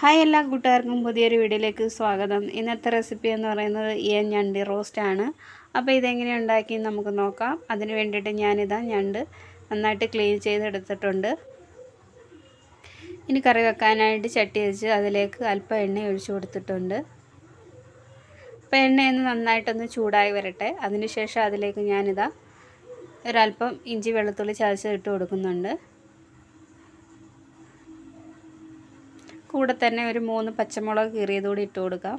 Hi എല്ലാ കൂട്ടുകാർക്കും പുതിയൊരു വീഡിയോയിലേക്ക് സ്വാഗതം. ഇന്നത്തെ റെസിപ്പി എന്ന് പറയുന്നത് ഈ ഞണ്ടി റോസ്റ്റ് ആണ്. അപ്പോൾ ഇതെങ്ങനെ ഉണ്ടാക്കി നമുക്ക് നോക്കാം. അതിന് വേണ്ടിയിട്ട് ഞാനിതാ ഞണ്ട് നന്നായിട്ട് ക്ലീൻ ചെയ്തെടുത്തിട്ടുണ്ട്. ഇനി കറി വെക്കാനായിട്ട് ചട്ടി വെച്ച് അതിലേക്ക് അല്പം എണ്ണ ഒഴിച്ചു കൊടുത്തിട്ടുണ്ട്. അപ്പോൾ എണ്ണയൊന്ന് നന്നായിട്ടൊന്ന് ചൂടായി വരട്ടെ. അതിനുശേഷം അതിലേക്ക് ഞാനിതാ ഒരല്പം ഇഞ്ചി വെളുത്തുള്ളി ചതച്ച് ഇട്ട് കൊടുക്കുന്നുണ്ട്. കൂടെ തന്നെ ഒരു മൂന്ന് പച്ചമുളക് കീറിയതുകൂടി ഇട്ട് കൊടുക്കാം.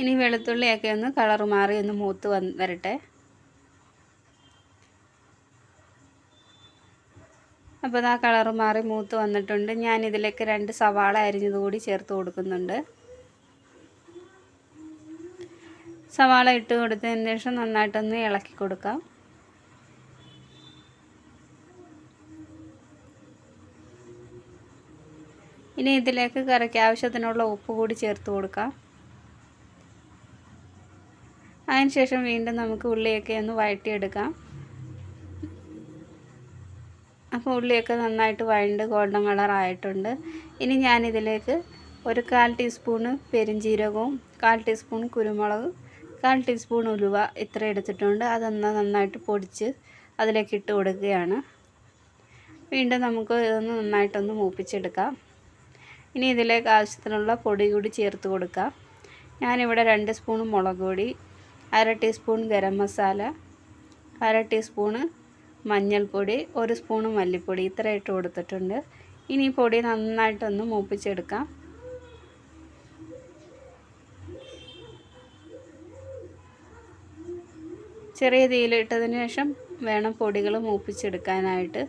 ഇനി വെളുത്തുള്ളിയൊക്കെ ഒന്ന് കളർ മാറി ഒന്ന് മൂത്ത് വന്ന് വരട്ടെ. അപ്പോൾ ആ കളർ മാറി മൂത്ത് വന്നിട്ടുണ്ട്. ഞാൻ ഇതിലേക്ക് രണ്ട് സവാള അരിഞ്ഞത് കൂടി ചേർത്ത് കൊടുക്കുന്നുണ്ട്. സവാള ഇട്ട് കൊടുത്തതിന് ശേഷം നന്നായിട്ടൊന്ന് ഇളക്കി കൊടുക്കാം. ഇനി ഇതിലേക്ക് കറിക്ക് ആവശ്യത്തിനുള്ള ഉപ്പ് കൂടി ചേർത്ത് കൊടുക്കാം. അതിനുശേഷം വീണ്ടും നമുക്ക് ഉള്ളിയൊക്കെ ഒന്ന് വഴറ്റിയെടുക്കാം. അപ്പോൾ ഉള്ളിയൊക്കെ നന്നായിട്ട് വഴണ്ട് ഗോൾഡൻ കളർ ആയിട്ടുണ്ട്. ഇനി ഞാനിതിലേക്ക് ഒരു കാൽ ടീസ്പൂണ് പെരിഞ്ജീരകവും കാൽ ടീസ്പൂൺ കുരുമുളക് കാൽ ടീസ്പൂൺ ഉലുവ ഇത്ര എടുത്തിട്ടുണ്ട്. അതൊന്ന് നന്നായിട്ട് പൊടിച്ച് അതിലേക്ക് ഇട്ട് കൊടുക്കുകയാണ്. വീണ്ടും നമുക്ക് ഇതൊന്ന് നന്നായിട്ടൊന്ന് മൂപ്പിച്ചെടുക്കാം. ഇനി ഇതിലേക്ക് ആവശ്യത്തിനുള്ള പൊടി കൂടി ചേർത്ത് കൊടുക്കാം. ഞാനിവിടെ രണ്ട് സ്പൂൺ മുളക് പൊടി അര ടീസ്പൂൺ ഗരം മസാല അര ടീസ്പൂണ് മഞ്ഞൾപ്പൊടി ഒരു സ്പൂൺ മല്ലിപ്പൊടി ഇത്ര ഇട്ട് കൊടുത്തിട്ടുണ്ട്. ഇനി പൊടി നന്നായിട്ടൊന്ന് മൂപ്പിച്ചെടുക്കാം. ചെറിയ തീയിലിട്ടതിന് ശേഷം വേണം പൊടികൾ മൂപ്പിച്ചെടുക്കാനായിട്ട്.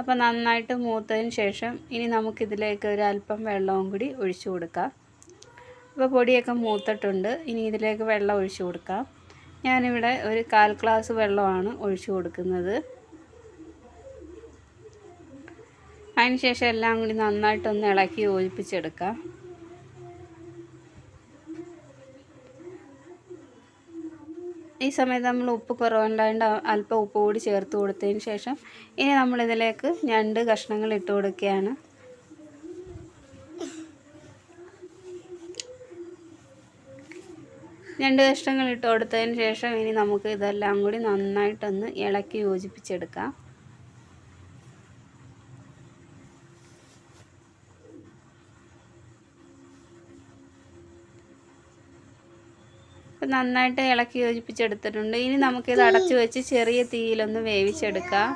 അപ്പോൾ നന്നായിട്ട് മൂത്തതിന് ശേഷം ഇനി നമുക്കിതിലേക്ക് ഒരു അല്പം വെള്ളവും കൂടി ഒഴിച്ചു കൊടുക്കാം. അപ്പോൾ പൊടിയൊക്കെ മൂത്തിട്ടുണ്ട്. ഇനി ഇതിലേക്ക് വെള്ളം ഒഴിച്ചു കൊടുക്കാം. ഞാനിവിടെ ഒരു കാൽ ഗ്ലാസ് വെള്ളമാണ് ഒഴിച്ചു കൊടുക്കുന്നത്. അതിനുശേഷം എല്ലാം കൂടി നന്നായിട്ടൊന്ന് ഇളക്കി യോജിപ്പിച്ചെടുക്കാം. ഈ സമയത്ത് നമ്മൾ ഉപ്പ് കുറവുണ്ടായതുകൊണ്ട് അല്പം ഉപ്പ് കൂടി ചേർത്ത് കൊടുത്തതിന് ശേഷം ഇനി നമ്മളിതിലേക്ക് ഞണ്ട് കഷ്ണങ്ങൾ ഇട്ട് കൊടുക്കുകയാണ്. രണ്ട് കഷ്ണങ്ങൾ ഇട്ട് കൊടുത്തതിന് ശേഷം ഇനി നമുക്ക് ഇതെല്ലാം കൂടി നന്നായിട്ടൊന്ന് ഇളക്കി യോജിപ്പിച്ചെടുക്കാം. നന്നായിട്ട് ഇളക്കി യോജിപ്പിച്ചെടുത്തിട്ടുണ്ട്. ഇനി നമുക്കിത് അടച്ചു വെച്ച് ചെറിയ തീയിലൊന്ന് വേവിച്ചെടുക്കാം.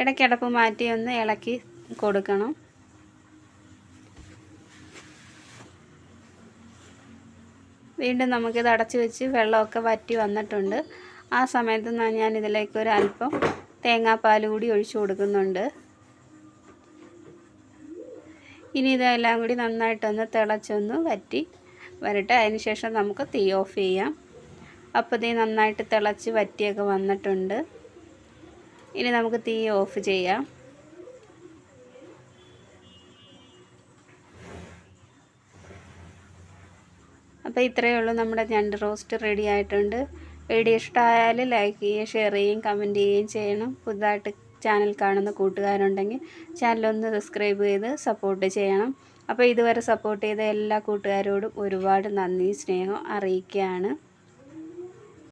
ഇടയ്ക്കിടപ്പ് മാറ്റി ഒന്ന് ഇളക്കി കൊടുക്കണം. വീണ്ടും നമുക്കിത് അടച്ചു വെച്ച് വെള്ളമൊക്കെ വറ്റി വന്നിട്ടുണ്ട്. ആ സമയത്ത് ഞാൻ ഇതിലേക്ക് ഒരു അല്പം തേങ്ങാപ്പാൽ കൂടി ഒഴിച്ചു കൊടുക്കുന്നുണ്ട്. ഇനി ഇതെല്ലാം കൂടി നന്നായിട്ടൊന്ന് തിളച്ചൊന്ന് വറ്റി വരട്ടെ. അതിന് ശേഷം നമുക്ക് തീ ഓഫ് ചെയ്യാം. അപ്പോൾ തീ നന്നായിട്ട് തിളച്ച് വറ്റിയൊക്കെ വന്നിട്ടുണ്ട്. ഇനി നമുക്ക് തീ ഓഫ് ചെയ്യാം. അപ്പോൾ ഇത്രയേ ഉള്ളൂ നമ്മുടെ ഞണ്ട് റോസ്റ്റ് റെഡി ആയിട്ടുണ്ട്. വീഡിയോ ഇഷ്ടമായാൽ ലൈക്ക് ചെയ്യുകയും ഷെയർ ചെയ്യുകയും കമന്റ് ചെയ്യുകയും ചെയ്യണം. പുതുതായിട്ട് ചാനൽ കാണുന്ന കൂട്ടുകാരുണ്ടെങ്കിൽ ചാനലൊന്ന് സബ്സ്ക്രൈബ് ചെയ്ത് സപ്പോർട്ട് ചെയ്യണം. അപ്പോൾ ഇതുവരെ സപ്പോർട്ട് ചെയ്ത എല്ലാ കൂട്ടുകാരോടും ഒരുപാട് നന്ദി സ്നേഹം അറിയിക്കുകയാണ്.